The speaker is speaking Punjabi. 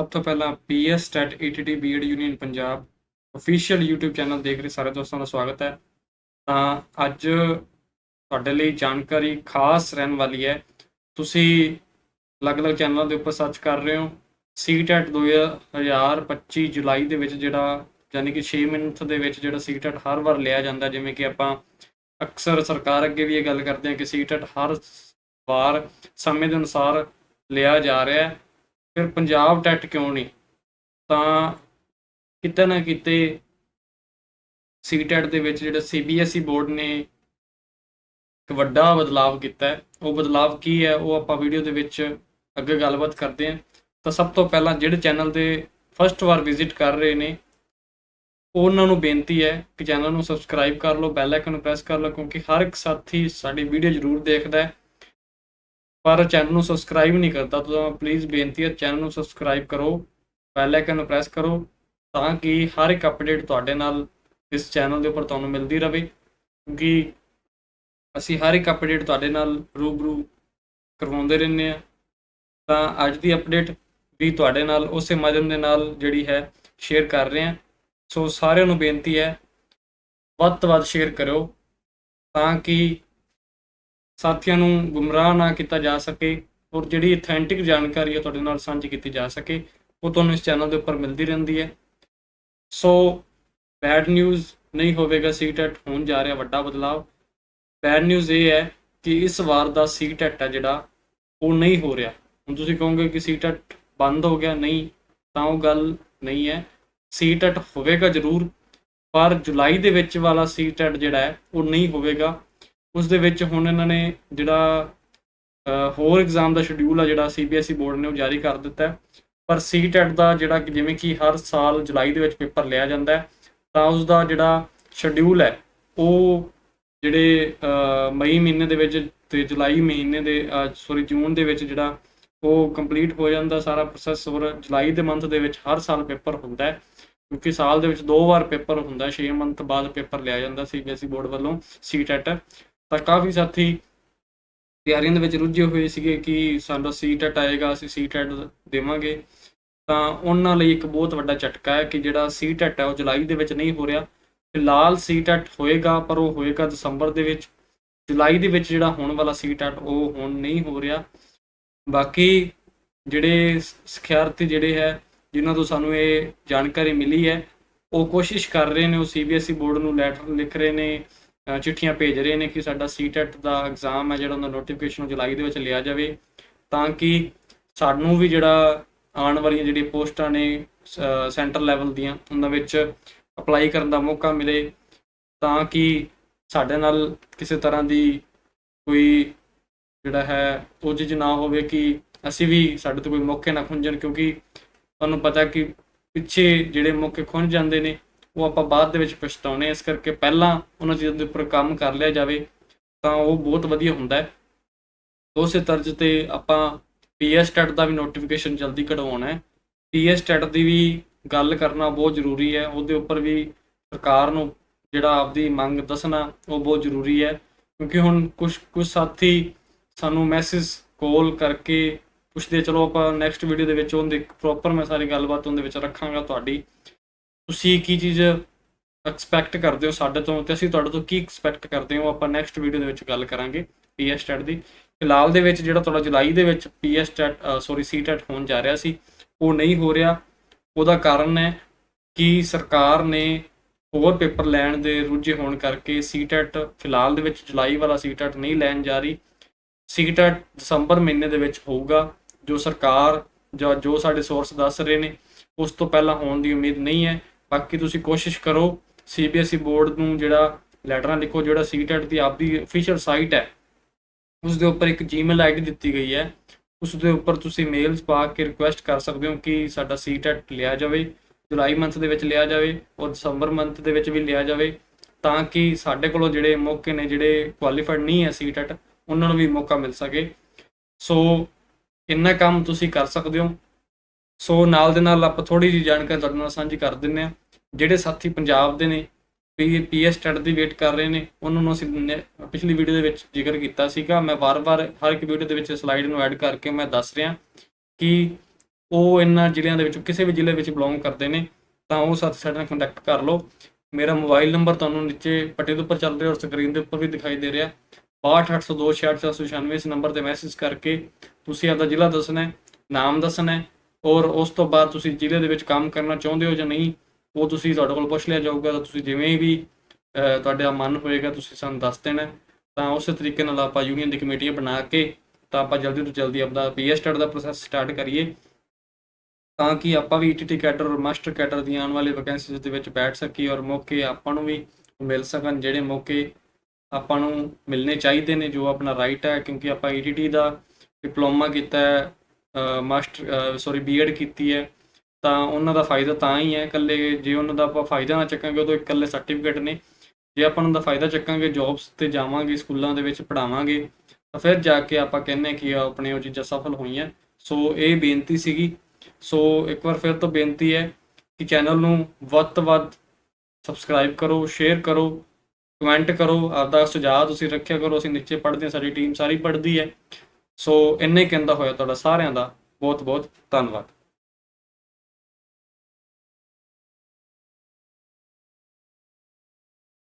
ਸਭ ਤੋਂ ਪਹਿਲਾਂ PS.ETT B Ed union Punjab official YouTube channel ਦੇਖ ਰਹੇ ਸਾਰੇ ਦੋਸਤਾਂ ਦਾ ਸਵਾਗਤ ਹੈ। ਤਾਂ ਅੱਜ ਤੁਹਾਡੇ ਲਈ ਜਾਣਕਾਰੀ ਖਾਸ ਰਹਿਣ ਵਾਲੀ ਹੈ। ਤੁਸੀਂ ਅਲੱਗ-ਅਲੱਗ ਚੈਨਲਾਂ ਦੇ ਉੱਪਰ ਸਰਚ ਕਰ ਰਹੇ ਹੋ। ਸੀਟੈਟ 2025 ਜੁਲਾਈ ਦੇ ਵਿੱਚ ਜਿਹੜਾ ਯਾਨੀ ਕਿ 6 ਮਿੰਟ ਦੇ ਵਿੱਚ ਜਿਹੜਾ ਸੀਟੈਟ ਹਰ ਵਾਰ ਲਿਆ ਜਾਂਦਾ, ਜਿਵੇਂ ਕਿ ਆਪਾਂ ਅਕਸਰ ਸਰਕਾਰ ਅੱਗੇ ਵੀ ਇਹ ਗੱਲ ਕਰਦੇ ਹਾਂ ਕਿ ਸੀਟੈਟ ਹਰ ਵਾਰ ਸਮੇਂ ਦੇ ਅਨੁਸਾਰ ਲਿਆ ਜਾ ਰਿਹਾ ਹੈ। ਫਿਰ ਪੰਜਾਬ ਟੈਟ ਕਿਉਂ ਨਹੀਂ? ਤਾਂ ਕਿਤੇ ਨਾ ਕਿਤੇ ਸੀਟੈਟ ਦੇ ਵਿੱਚ ਜਿਹੜਾ ਸੀਬੀਐਸਈ ਬੋਰਡ ਨੇ ਇੱਕ ਵੱਡਾ ਬਦਲਾਅ ਕੀਤਾ ਉਹ ਬਦਲਾਅ ਕੀ ਹੈ? ਉਹ ਆਪਾਂ ਵੀਡੀਓ ਦੇ ਵਿੱਚ ਅੱਗੇ ਗੱਲਬਾਤ ਕਰਦੇ ਹਾਂ। ਤਾਂ ਸਭ ਤੋਂ ਪਹਿਲਾਂ ਜਿਹੜੇ ਚੈਨਲ ਤੇ ਫਸਟ ਵਾਰ ਵਿਜ਼ਿਟ ਕਰ ਰਹੇ ਨੇ, ਉਹਨਾਂ ਨੂੰ ਬੇਨਤੀ ਹੈ ਕਿ ਚੈਨਲ ਨੂੰ ਸਬਸਕ੍ਰਾਈਬ ਕਰ ਲਓ, ਬੈਲ ਆਈਕਨ ਨੂੰ ਪ੍ਰੈਸ ਕਰ ਲਓ, ਕਿਉਂਕਿ ਹਰ ਇੱਕ ਸਾਥੀ ਸਾਡੀ ਵੀਡੀਓ ਜ਼ਰੂਰ ਦੇਖਦਾ ਹੈ। ਪਰ ਚੈਨਲ ਨੂੰ ਸਬਸਕ੍ਰਾਈਬ ਨਹੀਂ ਕਰਦਾ, ਤਾਂ ਪਲੀਜ਼ ਬੇਨਤੀ ਹੈ ਚੈਨਲ ਨੂੰ ਸਬਸਕ੍ਰਾਈਬ ਕਰੋ ਬੈਲ ਆਈਕਨ ਨੂੰ ਪ੍ਰੈਸ ਕਰੋ, ਤਾਂ ਕਿ ਹਰ ਇੱਕ ਅਪਡੇਟ ਤੁਹਾਡੇ ਨਾਲ ਇਸ ਚੈਨਲ ਦੇ ਉੱਪਰ ਤੁਹਾਨੂੰ ਮਿਲਦੀ ਰਹੇ ਕਿਉਂਕਿ ਅਸੀਂ ਹਰ ਇੱਕ ਅਪਡੇਟ ਤੁਹਾਡੇ ਨਾਲ ਰੂਬਰੂ ਕਰਵਾਉਂਦੇ ਰਹਿੰਦੇ ਆ ਤਾਂ ਅੱਜ ਦੀ ਅਪਡੇਟ ਵੀ ਤੁਹਾਡੇ ਨਾਲ ਉਸੇ ਮਾਧਿਅਮ ਦੇ ਨਾਲ ਜਿਹੜੀ ਹੈ ਸ਼ੇਅਰ ਕਰ ਰਹੇ ਹਾਂ। ਸੋ ਸਾਰਿਆਂ ਨੂੰ ਬੇਨਤੀ ਹੈ, ਵੱਧ ਤੋਂ ਵੱਧ ਸ਼ੇਅਰ ਕਰਿਓ, ਤਾਂ ਕਿ ਸਾਥੀਆਂ ਨੂੰ ਗੁੰਮਰਾਹ ਨਾ ਕੀਤਾ ਜਾ ਸਕੇ ਔਰ ਜਿਹੜੀ ਅਥੈਂਟਿਕ ਜਾਣਕਾਰੀ ਹੈ ਤੁਹਾਡੇ ਨਾਲ ਸਾਂਝੀ ਕੀਤੀ ਜਾ ਸਕੇ, ਉਹ ਤੁਹਾਨੂੰ ਇਸ ਚੈਨਲ ਦੇ ਉੱਪਰ ਮਿਲਦੀ ਰਹਿੰਦੀ ਹੈ। ਸੋ ਬੈਡ ਨਿਊਜ਼ ਨਹੀਂ ਹੋਵੇਗਾ ਸੀਟੈਟ ਹੋਣ ਜਾ ਰਿਹਾ, ਵੱਡਾ ਬਦਲਾਅ ਬੈਡ ਨਿਊਜ਼ ਇਹ ਹੈ ਕਿ ਇਸ ਵਾਰ ਦਾ ਸੀਟੈਟ ਹੈ ਜਿਹੜਾ, ਉਹ ਨਹੀਂ ਹੋ ਰਿਹਾ। ਹੁਣ ਤੁਸੀਂ ਕਹੋਗੇ ਕਿ ਸੀਟੈਟ ਬੰਦ ਹੋ ਗਿਆ, ਨਹੀਂ, ਤਾਂ ਉਹ ਗੱਲ ਨਹੀਂ ਹੈ। ਸੀਟੈਟ ਹੋਵੇਗਾ ਜ਼ਰੂਰ, ਪਰ ਜੁਲਾਈ ਦੇ ਵਿੱਚ ਵਾਲਾ ਸੀਟੈਟ ਜਿਹੜਾ ਹੈ, ਉਹ ਨਹੀਂ ਹੋਵੇਗਾ। ਉਸ ਦੇ ਵਿੱਚ ਹੁਣ ਇਹਨਾਂ ਨੇ ਜਿਹੜਾ ਹੋਰ ਐਗਜ਼ਾਮ ਦਾ ਸ਼ਡਿਊਲ ਆ ਜਿਹੜਾ ਸੀਬੀਐਸਈ ਬੋਰਡ ਨੇ ਉਹ ਜਾਰੀ ਕਰ ਦਿੱਤਾ ਹੈ। ਪਰ ਸੀਟੈਟ ਦਾ ਜਿਹੜਾ ਜਿਵੇਂ ਕਿ ਹਰ ਸਾਲ ਜੁਲਾਈ ਦੇ ਵਿੱਚ ਪੇਪਰ ਲਿਆ ਜਾਂਦਾ ਹੈ, ਤਾਂ ਉਸ ਦਾ ਜਿਹੜਾ ਸ਼ਡਿਊਲ ਹੈ, ਉਹ ਜਿਹੜੇ ਮਈ ਮਹੀਨੇ ਦੇ ਵਿੱਚ ਤੇ ਜੁਲਾਈ ਮਹੀਨੇ ਦੇ ਸੌਰੀ ਜੂਨ ਦੇ ਵਿੱਚ ਜਿਹੜਾ ਉਹ ਕੰਪਲੀਟ ਹੋ ਜਾਂਦਾ ਸਾਰਾ ਪ੍ਰੋਸੈਸ ਔਰ ਜੁਲਾਈ ਦੇ ਮੰਥ ਦੇ ਵਿੱਚ ਹਰ ਸਾਲ ਪੇਪਰ ਹੁੰਦਾ ਹੈ, ਕਿਉਂਕਿ ਸਾਲ ਦੇ ਵਿੱਚ ਦੋ ਵਾਰ ਪੇਪਰ ਹੁੰਦਾ 6 ਮੰਥ ਬਾਅਦ ਪੇਪਰ ਲਿਆ ਜਾਂਦਾ ਸੀਬੀਐਸਈ ਬੋਰਡ ਵੱਲੋਂ ਸੀਟੈਟ ਤਾਂ ਕਾਫੀ ਸਾਥੀ ਤਿਆਰੀਆਂ ਦੇ ਵਿੱਚ ਰੁੱਝੇ ਹੋਏ ਸੀਗੇ ਕਿ ਸਾਡਾ ਸੀਟੈਟ ਆਏਗਾ, ਅਸੀਂ ਸੀਟੈਟ ਦੇਵਾਂਗੇ। ਤਾਂ ਉਹਨਾਂ ਲਈ ਇੱਕ ਬਹੁਤ ਵੱਡਾ ਝਟਕਾ ਹੈ ਕਿ ਜਿਹੜਾ ਸੀਟੈਟ ਹੈ ਉਹ ਜੁਲਾਈ ਦੇ ਵਿੱਚ ਨਹੀਂ ਹੋ ਰਿਹਾ। ਫਿਲਹਾਲ ਸੀਟੈਟ ਹੋਏਗਾ, ਪਰ ਉਹ ਹੋਏਗਾ ਦਸੰਬਰ ਦੇ ਵਿੱਚ। ਜੁਲਾਈ ਦੇ ਵਿੱਚ ਜਿਹੜਾ ਹੋਣ ਵਾਲਾ ਸੀਟੈਟ ਉਹ ਹੁਣ ਨਹੀਂ ਹੋ ਰਿਹਾ। ਬਾਕੀ ਜਿਹੜੇ ਸਿਖਿਆਰਥੀ ਜਿਹੜੇ ਹੈ, ਜਿਨ੍ਹਾਂ ਤੋਂ ਸਾਨੂੰ ਇਹ ਜਾਣਕਾਰੀ ਮਿਲੀ ਹੈ, ਉਹ ਕੋਸ਼ਿਸ਼ ਕਰ ਰਹੇ ਨੇ, ਉਹ ਸੀਬੀਐਸਈ ਬੋਰਡ ਨੂੰ ਲੈਟਰ ਲਿਖ ਰਹੇ ਨੇ। ਚਿੱਠੀਆਂ ਭੇਜ ਰਹੇ ਨੇ ਕਿ ਸਾਡਾ ਸੀਟੈਟ ਦਾ ਐਗਜ਼ਾਮ ਹੈ, ਜਿਹੜਾ ਉਹਦਾ ਨੋਟੀਫਿਕੇਸ਼ਨ ਜੁਲਾਈ ਦੇ ਵਿੱਚ ਲਿਆ ਜਾਵੇ, ਤਾਂ ਕਿ ਸਾਨੂੰ ਵੀ ਜਿਹੜਾ ਆਉਣ ਵਾਲੀਆਂ ਜਿਹੜੀਆਂ ਪੋਸਟਾਂ ਨੇ ਸੈਂਟਰ ਲੈਵਲ ਦੀਆਂ, ਉਹਨਾਂ ਵਿੱਚ ਅਪਲਾਈ ਕਰਨ ਦਾ ਮੌਕਾ ਮਿਲੇ, ਤਾਂ ਕਿ ਸਾਡੇ ਨਾਲ ਕਿਸੇ ਤਰ੍ਹਾਂ ਦੀ ਕੋਈ ਜਿਹੜਾ ਹੈ ਉਹ ਚੀਜ਼ ਨਾ ਹੋਵੇ ਕਿ ਅਸੀਂ ਵੀ ਸਾਡੇ ਤੋਂ ਕੋਈ ਮੌਕੇ ਨਾ ਖੁੰਝਣ, ਕਿਉਂਕਿ ਤੁਹਾਨੂੰ ਪਤਾ ਕਿ ਪਿੱਛੇ ਜਿਹੜੇ ਮੌਕੇ ਖੁੰਝ ਜਾਂਦੇ ਨੇ ਉਹ ਆਪਾਂ ਬਾਅਦ ਦੇ ਵਿੱਚ ਪਛਤਾਉਣੇ ਇਸ ਕਰਕੇ ਪਹਿਲਾਂ ਉਹਨਾਂ ਚੀਜ਼ਾਂ ਦੇ ਉੱਪਰ ਕੰਮ ਕਰ ਲਿਆ ਜਾਵੇ ਤਾਂ ਉਹ ਬਹੁਤ ਵਧੀਆ ਹੁੰਦਾ ਹੈ। ਉਸੇ ਤਰਜ਼ ਤੇ ਆਪਾਂ ਪੀਐਸ ਟੈਟ ਦਾ ਵੀ ਨੋਟੀਫਿਕੇਸ਼ਨ ਜਲਦੀ ਕਢਵਾਉਣਾ ਹੈ। ਪੀਐਸ ਟੈਟ ਦੀ ਵੀ ਗੱਲ ਕਰਨਾ ਬਹੁਤ ਜ਼ਰੂਰੀ ਹੈ। ਉਹਦੇ ਉੱਪਰ ਵੀ ਸਰਕਾਰ ਨੂੰ ਜਿਹੜਾ ਆਪਦੀ ਮੰਗ ਦੱਸਣਾ ਉਹ ਬਹੁਤ ਜ਼ਰੂਰੀ ਹੈ। ਕਿਉਂਕਿ ਹੁਣ ਕੁਝ ਕੁਝ ਸਾਥੀ ਸਾਨੂੰ ਮੈਸੇਜ ਕਾਲ ਕਰਕੇ ਪੁੱਛਦੇ ਚਲੋ ਆਪਾਂ ਨੈਕਸਟ ਵੀਡੀਓ ਦੇ ਵਿੱਚ ਉਹਦੇ ਪ੍ਰੋਪਰ ਮੈਂ ਸਾਰੀ ਗੱਲਬਾਤ ਉਹਦੇ ਵਿੱਚ ਰੱਖਾਂਗਾ ਤੁਹਾਡੀ। ਤੁਸੀਂ ਕੀ ਚੀਜ਼ ਐਕਸਪੈਕਟ ਕਰਦੇ ਹੋ ਸਾਡੇ ਤੋਂ ਤੇ ਅਸੀਂ ਤੁਹਾਡੇ ਤੋਂ ਕੀ ਐਕਸਪੈਕਟ ਕਰਦੇ ਹੋ ਆਪਾਂ ਨੈਕਸਟ ਵੀਡੀਓ ਦੇ ਵਿੱਚ ਗੱਲ ਕਰਾਂਗੇ ਪੀਐਸ ਟੈਟ ਦੀ। ਫਿਲਹਾਲ ਦੇ ਵਿੱਚ ਜਿਹੜਾ ਤੁਹਾਡਾ ਜੁਲਾਈ ਦੇ ਵਿੱਚ P S TET sorry C TET ਹੋਣ ਜਾ ਰਿਹਾ ਸੀ, ਉਹ ਨਹੀਂ ਹੋ ਰਿਹਾ। ਉਹਦਾ ਕਾਰਨ ਹੈ ਕਿ ਸਰਕਾਰ ਨੇ ਹੋਰ ਪੇਪਰ ਲੈਣ ਦੇ ਰੁੱਝੇ ਹੋਣ ਕਰਕੇ ਸੀਟੈਟ ਫਿਲਹਾਲ ਦੇ ਵਿੱਚ ਜੁਲਾਈ ਵਾਲਾ ਸੀਟੈਟ ਨਹੀਂ ਲੈਣ ਜਾ ਰਹੀ। ਸੀਟੈਟ ਦਸੰਬਰ ਮਹੀਨੇ ਦੇ ਵਿੱਚ ਹੋਊਗਾ। ਜੋ ਸਰਕਾਰ ਜਾਂ ਜੋ ਸਾਡੇ ਸੋਰਸ ਦੱਸ ਰਹੇ ਨੇ, ਉਸ ਤੋਂ ਪਹਿਲਾਂ ਹੋਣ ਦੀ ਉਮੀਦ ਨਹੀਂ ਹੈ। ਬਾਕੀ ਤੁਸੀਂ ਕੋਸ਼ਿਸ਼ ਕਰੋ ਸੀਬੀਐਸਈ ਬੋਰਡ ਨੂੰ ਜਿਹੜਾ ਲੈਟਰਾਂ ਲਿਖੋ, ਜਿਹੜਾ ਸੀਟੈਟ ਦੀ ਆਪਦੀ ਅਫੀਸ਼ੀਅਲ ਸਾਈਟ ਹੈ ਉਸ ਦੇ ਉੱਪਰ ਇੱਕ ਜੀਮੇਲ ਆਈਡੀ ਦਿੱਤੀ ਗਈ ਹੈ। ਉਸ ਦੇ ਉੱਪਰ ਤੁਸੀਂ ਮੇਲਸ ਪਾ ਕੇ ਰਿਕੁਐਸਟ ਕਰ ਸਕਦੇ ਹੋ ਕਿ ਸਾਡਾ ਸੀਟੈਟ ਲਿਆ ਜਾਵੇ, ਜੁਲਾਈ ਮੰਥ ਦੇ ਵਿੱਚ ਲਿਆ ਜਾਵੇ ਔਰ ਦਸੰਬਰ ਮੰਥ ਦੇ ਵਿੱਚ ਵੀ ਲਿਆ ਜਾਵੇ, ਤਾਂ ਕਿ ਸਾਡੇ ਕੋਲੋਂ ਜਿਹੜੇ ਮੌਕੇ ਨੇ, ਜਿਹੜੇ ਕੁਆਲੀਫਾਈਡ ਨਹੀਂ ਹੈ ਸੀਟੈਟ ਉਹਨਾਂ ਨੂੰ ਵੀ ਮੌਕਾ ਮਿਲ ਸਕੇ। ਸੋ ਇੰਨਾ ਕੰਮ ਤੁਸੀਂ ਕਰ ਸਕਦੇ ਹੋ। ਸੋ ਨਾਲ ਦੇ ਨਾਲ ਆਪਾਂ ਥੋੜੀ ਜਿਹੀ ਜਾਣਕਾਰੀ ਤੁਹਾਡੇ ਨਾਲ ਸਾਂਝੀ ਕਰ ਦਿੰਨੇ ਆ ਜਿਹੜੇ ਸਾਥੀ ਪੰਜਾਬ ਦੇ ਨੇ, ਪੀ, ਪੀਐਸ ਟੈਟ ਦੀ ਵੇਟ ਕਰ ਰਹੇ ਨੇ, ਉਹਨਾਂ ਨੂੰ ਅਸੀਂ ਪਿਛਲੀ ਵੀਡੀਓ ਦੇ ਵਿੱਚ ਜ਼ਿਕਰ ਕੀਤਾ ਸੀਗਾ। ਮੈਂ ਵਾਰ-ਵਾਰ ਹਰ ਇੱਕ ਵੀਡੀਓ ਦੇ ਵਿੱਚ ਸਲਾਈਡ ਨੂੰ ਐਡ ਕਰਕੇ ਮੈਂ ਦੱਸ ਰਿਹਾ ਕਿ ਉਹ ਇਹਨਾਂ ਜ਼ਿਲ੍ਹਿਆਂ ਦੇ ਵਿੱਚੋਂ ਕਿਸੇ ਵੀ ਜ਼ਿਲ੍ਹੇ ਵਿੱਚ ਬਿਲੋਂਗ ਕਰਦੇ ਨੇ, ਤਾਂ ਉਹ ਸਾਥੀ ਸਾਡੇ ਨਾਲ ਕੰਟੈਕਟ ਕਰ ਲਓ। ਮੇਰਾ ਮੋਬਾਈਲ ਨੰਬਰ ਤੁਹਾਨੂੰ ਨੀਚੇ ਪੱਟੇ ਦੇ ਉੱਪਰ ਚੱਲ ਰਿਹਾ ਔਰ ਸਕਰੀਨ ਦੇ ਉੱਪਰ ਵੀ ਦਿਖਾਈ ਦੇ ਰਿਹਾ। 6280266496 ਇਸ ਨੰਬਰ ਤੇ ਮੈਸੇਜ ਕਰਕੇ ਤੁਸੀਂ ਆਪਦਾ ਜ਼ਿਲ੍ਹਾ ਦੱਸਣਾ ਹੈ, ਨਾਮ ਦੱਸਣਾ ਹੈ ਔਰ ਉਸ ਤੋਂ ਬਾਅਦ ਤੁਸੀਂ ਜ਼ਿਲ੍ਹੇ ਦੇ ਵਿੱਚ ਕੰਮ ਕਰਨਾ ਚਾਹੁੰਦੇ ਹੋ ਜਾਂ ਨਹੀਂ, ਉਹ ਤੁਸੀਂ ਤੁਹਾਡੇ ਕੋਲ ਪੁੱਛ ਲਿਆ ਜਾਊਗਾ ਤਾਂ ਤੁਸੀਂ ਜਿਵੇਂ ਵੀ ਤੁਹਾਡਾ ਮਨ ਹੋਏਗਾ ਤੁਸੀਂ ਸਾਨੂੰ ਦੱਸ ਦੇਣਾ। ਤਾਂ ਉਸੇ ਤਰੀਕੇ ਨਾਲ ਆਪਾਂ ਯੂਨੀਅਨ ਦੀ ਕਮੇਟੀਆਂ ਬਣਾ ਕੇ ਤਾਂ ਆਪਾਂ ਜਲਦੀ ਤੋਂ ਜਲਦੀ ਆਪਣਾ ਆਪਦਾ ਪੀਐਸਟਡ ਦਾ ਪ੍ਰੋਸੈਸ ਸਟਾਰਟ ਕਰੀਏ। ਤਾਂ ਕਿ ਆਪਾਂ ਵੀ ਈਟੀਟੀ ਕੈਡਰ ਔਰ ਮਾਸਟਰ ਕੈਡਰ ਦੀਆਂ ਆਉਣ ਵਾਲੇ ਵੈਕੈਂਸੀਜ਼ ਦੇ ਵਿੱਚ ਬੈਠ ਸਕੀਏ ਔਰ ਮੌਕੇ ਆਪਾਂ ਨੂੰ ਵੀ ਮਿਲ ਸਕਣ, ਜਿਹੜੇ ਮੌਕੇ ਆਪਾਂ ਨੂੰ ਮਿਲਣੇ ਚਾਹੀਦੇ ਨੇ, ਜੋ ਆਪਣਾ ਰਾਈਟ ਹੈ। ਕਿਉਂਕਿ ਆਪਾਂ ਈਟੀਟੀ ਦਾ ਡਿਪਲੋਮਾ ਕੀਤਾ ਹੈ ਮਾਸਟਰ ਸੌਰੀ ਬੀਐਡ ਕੀਤੀ ਹੈ, ਤਾਂ ਉਹਨਾਂ ਦਾ ਫਾਇਦਾ ਤਾਂ ਹੀ ਹੈ, ਇਕੱਲੇ ਜੇ ਉਹਨਾਂ ਦਾ ਆਪਾਂ ਫਾਇਦਾ ਨਾ ਚੱਕਾਂਗੇ, ਉਦੋਂ ਇਕੱਲੇ ਸਰਟੀਫਿਕੇਟ ਨੇ। ਜੇ ਆਪਾਂ ਉਹਨਾਂ ਦਾ ਫਾਇਦਾ ਚੱਕਾਂਗੇ ਜੌਬਸ ਤੇ ਜਾਵਾਂਗੇ, ਸਕੂਲਾਂ ਦੇ ਵਿੱਚ ਪੜਾਵਾਂਗੇ ਤਾਂ ਫਿਰ ਜਾ ਕੇ ਆਪਾਂ ਕਹਿੰਨੇ ਕਿ ਆਪਣੇ ਉਹ ਚੀਜ਼ਾਂ ਸਫਲ ਹੋਈਆਂ। ਸੋ ਇਹ ਬੇਨਤੀ ਸੀਗੀ। ਸੋ ਇੱਕ ਵਾਰ ਫਿਰ ਤੋਂ ਬੇਨਤੀ ਹੈ ਕਿ ਚੈਨਲ ਨੂੰ ਵੱਧ ਤੋਂ ਵੱਧ ਸਬਸਕ੍ਰਾਈਬ ਕਰੋ ਸ਼ੇਅਰ ਕਰੋ ਕਮੈਂਟ ਕਰੋ, ਆਪਦਾ ਸੁਝਾਅ ਤੁਸੀਂ ਰੱਖਿਆ ਕਰੋ, ਅਸੀਂ ਨੀਚੇ ਪੜ੍ਹਦੇ ਹਾਂ, ਸਾਡੀ ਟੀਮ ਸਾਰੀ ਪੜ੍ਹਦੀ ਹੈ। ਸੋ ਇੰਨੇ ਕਹਿੰਦਾ ਹੋਇਆ ਤੁਹਾਡਾ ਸਾਰਿਆਂ ਦਾ ਬਹੁਤ ਬਹੁਤ ਧੰਨਵਾਦ।